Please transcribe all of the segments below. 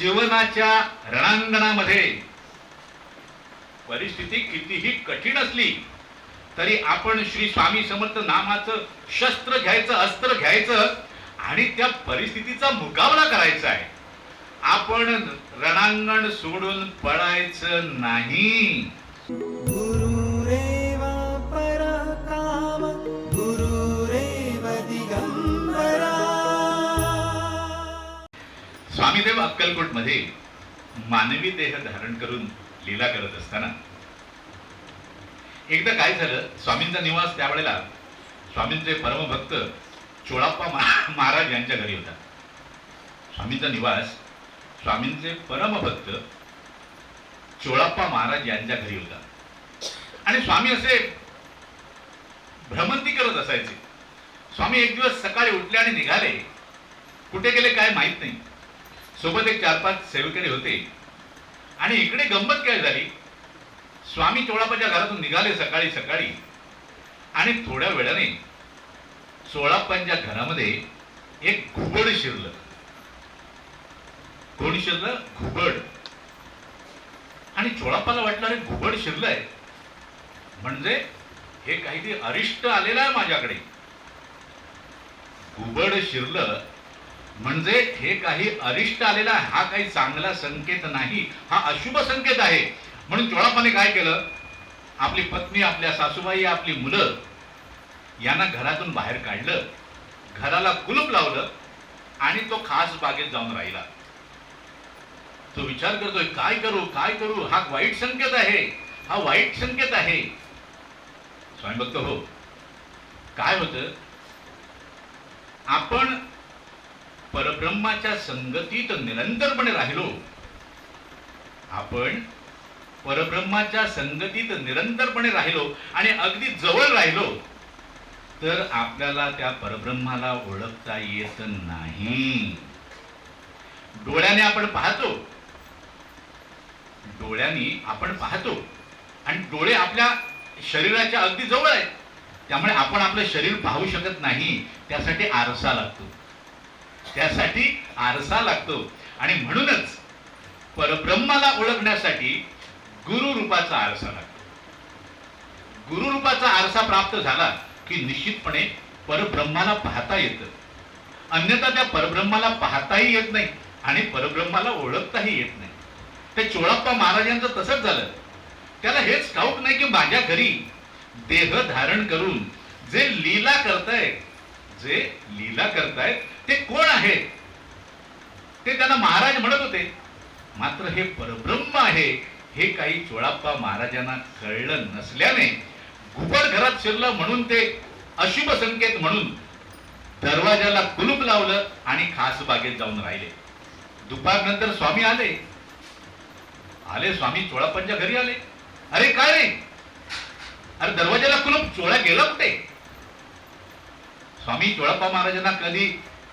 जीवनाच्या रणांगणामध्ये. परिस्थिती कितीही कठीण असली तरी आपण श्री स्वामी समर्थ नामाचं शस्त्र घ्यायचं अस्त्र घ्यायचं आणि त्या परिस्थितीचा मुकाबला करायचा आहे. आपण रणांगण सोडून पळायचं नाही. अक्कलकोटमध्ये मानवी देह धारण करून लीला करत असताना एकदा काय झालं स्वामींचा निवास त्यावेळेला स्वामींचे परमभक्त चोळाप्पा महाराज यांच्या घरी होता. स्वामींचा निवास स्वामींचे परमभक्त चोळाप्पा महाराज यांच्या घरी होता. आणि स्वामी असे भ्रमंती करत असायचे. स्वामी एक दिवस सकाळी उठले आणि निघाले. कुठे गेले काय माहीत नाही. सोबत एक चार पाच सेवेकरी होते. आणि इकडे गंमत काय झाली? स्वामी चोळाप्पाच्या घरातून निघाले सकाळी सकाळी. आणि थोड्या वेळाने चोळाप्पांच्या घरामध्ये एक घुबड शिरलं. कोण शिरलं? घुबड. आणि चोळाप्पाला वाटलं अरे घुबड शिरलंय. म्हणजे हे काहीतरी अरिष्ट आलेलं आहे माझ्याकडे. घुबड शिरलं म्हणजे हे काही अरिष्ट आलेला आहे, हा काही चांगला संकेत नाही हा अशुभ संकेत आहे. म्हणून चोळापाने काय केलं? आपली पत्नी आपल्या सासूबाई आपली मुलं यांना घरातून बाहेर काढलं घराला कुलूप लावलं आणि तो खास बागेत जाऊन राहिला. तो विचार करतोय काय करू काय करू? हा वाईट संकेत आहे हा वाईट संकेत आहे. स्वामी भक्त हो. काय होतं? आपण परब्रह्माच्या संगतीत निरंतरपणे राहिलो. आपण परब्रह्माच्या संगतीत निरंतरपणे राहिलो आणि अगदी जवळ राहिलो तर आपल्याला त्या परब्रह्माला ओळखता येत नाही. डोळ्याने आपण पाहतो. डोळ्याने आपण पाहतो. आणि डोळे आपल्या शरीराच्या अगदी जवळ आहेत. त्यामुळे आपण आपलं शरीर पाहू शकत नाही. त्यासाठी आरसा लागतो. त्यासाठी आरसा लागतो. आणि म्हणूनच परब्रह्माला ओळखण्यासाठी गुरु रूपाचा आरसा लागतो. गुरु रूपाचा आरसा प्राप्त झाला की निश्चितपणे परब्रह्माला पाहता येतं. अन्यथा त्या परब्रह्माला पाहताही येत नाही आणि परब्रह्माला ओळखताही येत नाही. ते चोळाप्पा महाराजांचं तसंच झालं. त्याला हेच ठाऊक नाही की माझ्या घरी देह धारण करून जे लीला करतायत जे लीला करतायत ते कोण आहेत ते त्यांना महाराज म्हणत होते. मात्र हे परब्रह्म आहे. हे काही चोळाप्पा महाराजांना कळलं नसल्याने घुबड घरात शिरलं म्हणून ते अशुभ संकेत म्हणून दरवाजाला कुलूप लावलं आणि खास बागेत जाऊन राहिले. दुपार नंतर स्वामी आले. आले स्वामी चोळाप्पांच्या घरी आले. अरे काय रे? अरे दरवाजाला कुलूप? चोळा गेला कुठे? स्वामी चोळाप्पा महाराजांना कधी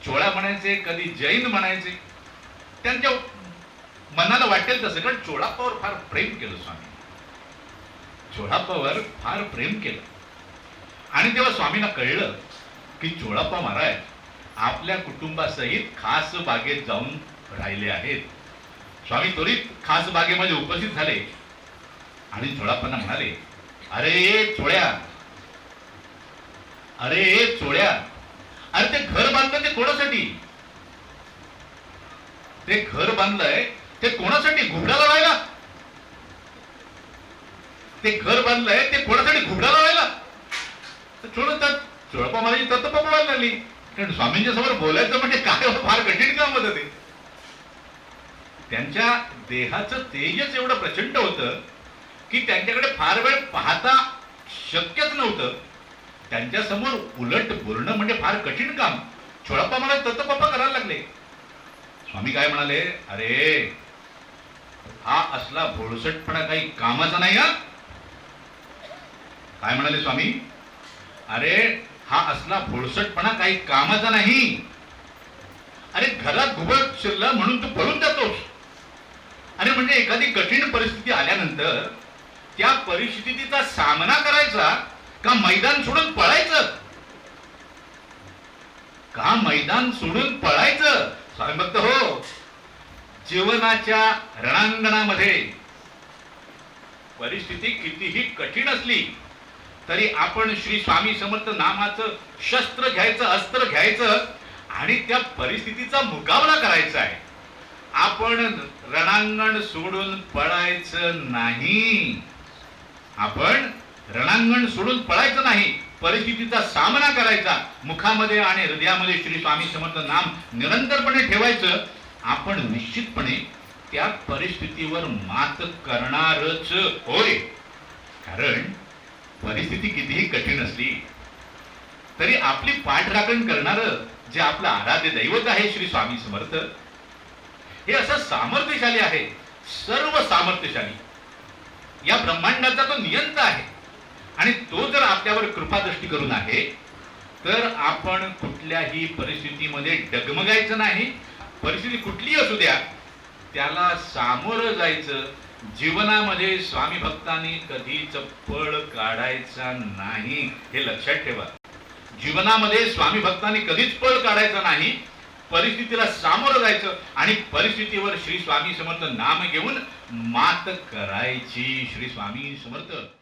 चोळा म्हणायचे कधी जैन म्हणायचे. त्यांच्या मनाला वाटेल तसं कारण चोळाप्पावर फार प्रेम केलं स्वामी. चोळाप्पावर फार प्रेम केलं. आणि तेव्हा स्वामींना कळलं की चोळाप्पा महाराज आपल्या कुटुंबासहित खास बागेत जाऊन राहिले आहेत. स्वामी त्वरित खास बागेमध्ये उपस्थित झाले. आणि चोळाप्पांना म्हणाले अरे चोळ्या अरे चोळ्या अरे ते घर बांधलं ते कोणासाठी? ते घर बांधलंय ते कोणासाठी? घुबडाला लावायला ते घर बांधलंय ते कोणासाठी? घुबडाला राहायला तर चोळपा महाराज तत्व पकडायला लागली कारण स्वामींच्या समोर बोलायचं म्हणजे काय हो? फार कठीण काम होतं ते. त्यांच्या देहाचं तेजच एवढं प्रचंड होतं की त्यांच्याकडे फार वेळ पाहता शक्यच नव्हतं. त्यांच्यासमोर उलट बोलणं म्हणजे फार कठीण काम. छोळाप्पा मला तत्पप्पा करायला लागले. स्वामी काय म्हणाले अरे हा असला भोळसटपणा काही कामाचा नाही हा. काय म्हणाले स्वामी अरे हा असला भोळसटपणा काही कामाचा नाही. अरे घरात घुबड शिरलं म्हणून तू पळून जातोस. अरे म्हणजे एखादी कठीण परिस्थिती आल्यानंतर त्या परिस्थितीचा सामना करायचा का मैदान सोडून पळायचं? का मैदान सोडून पळायचं? स्वामी भक्त हो. जीवनाच्या रणांगणामध्ये परिस्थिती कितीही कठीण असली तरी आपण श्री स्वामी समर्थ नामाचं शस्त्र घ्यायचं अस्त्र घ्यायचं आणि त्या परिस्थितीचा मुकाबला करायचा आहे. आपण रणांगण सोडून पळायचं नाही. आपण रणांगण सोडून पळायचं नाही. परिस्थितीचा सामना करायचा. मुखामध्ये आणि हृदयामध्ये श्री स्वामी समर्थ नाम निरंतरपणे ठेवायचं. आपण निश्चितपणे त्या परिस्थितीवर मात करणारच. होय. कारण परिस्थिती कितीही कठीण असली तरी आपली पाठराखण करणार जे आपलं आराध्य दैवत आहे श्री स्वामी समर्थ हे असं सामर्थ्यशाली आहे. सर्व सामर्थ्यशाली. या ब्रह्मांडाचा तो नियंता आहे. आणि तो जर आपल्यावर कृपादृष्टी करून आहे तर आपण कुठल्याही परिस्थितीमध्ये डगमगायचं नाही. परिस्थिती कुठलीही असू द्या त्याला सामोरं जायचं. जीवनामध्ये स्वामी भक्तांनी कधीच पळ काढायचा नाही. हे लक्षात ठेवा. जीवनामध्ये स्वामी भक्तांनी कधीच पळ काढायचा नाही. परिस्थितीला सामोरं जायचं आणि परिस्थितीवर श्री स्वामी समर्थ नाम घेऊन मात करायची. श्री स्वामी समर्थ.